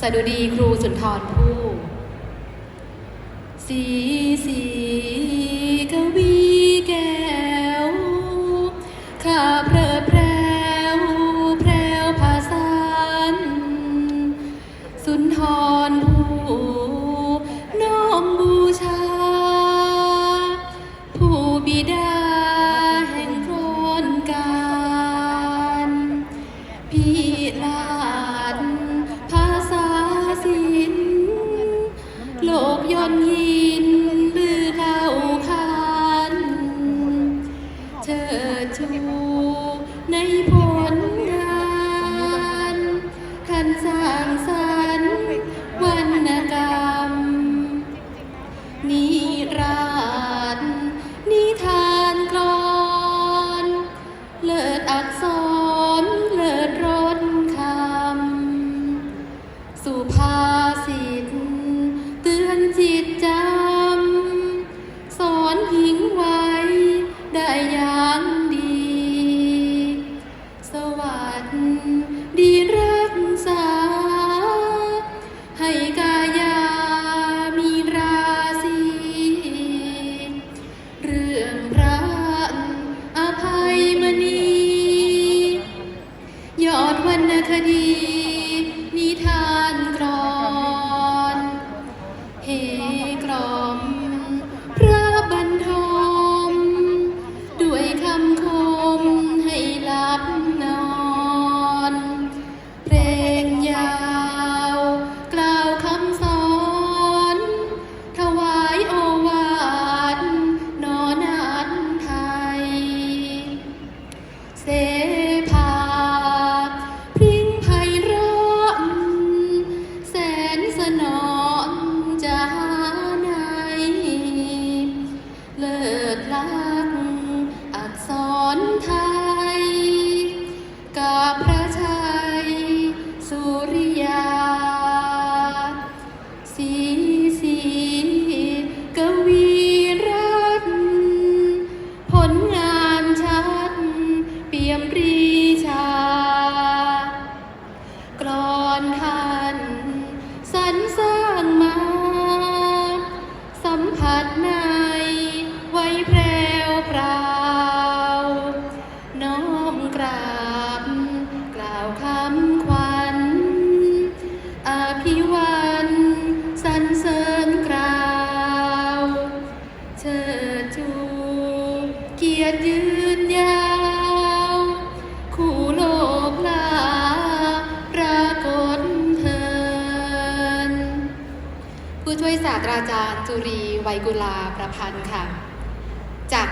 สดุดีครูสุนทรผู้สีสี ผลงานขันสางวรรณกรรม นิราชนิทานกรอนเลิอักษรเลิรสคำ สุภาษิตเตือนจิต กายามีราศีเรื่องพระอภัยมณียอดวรรณคดี นิทานกรอน เฮกรอน 让它 ผู้ช่วยศาสตราจารย์จุรีไวกุลาประพันธ์ค่ะจาก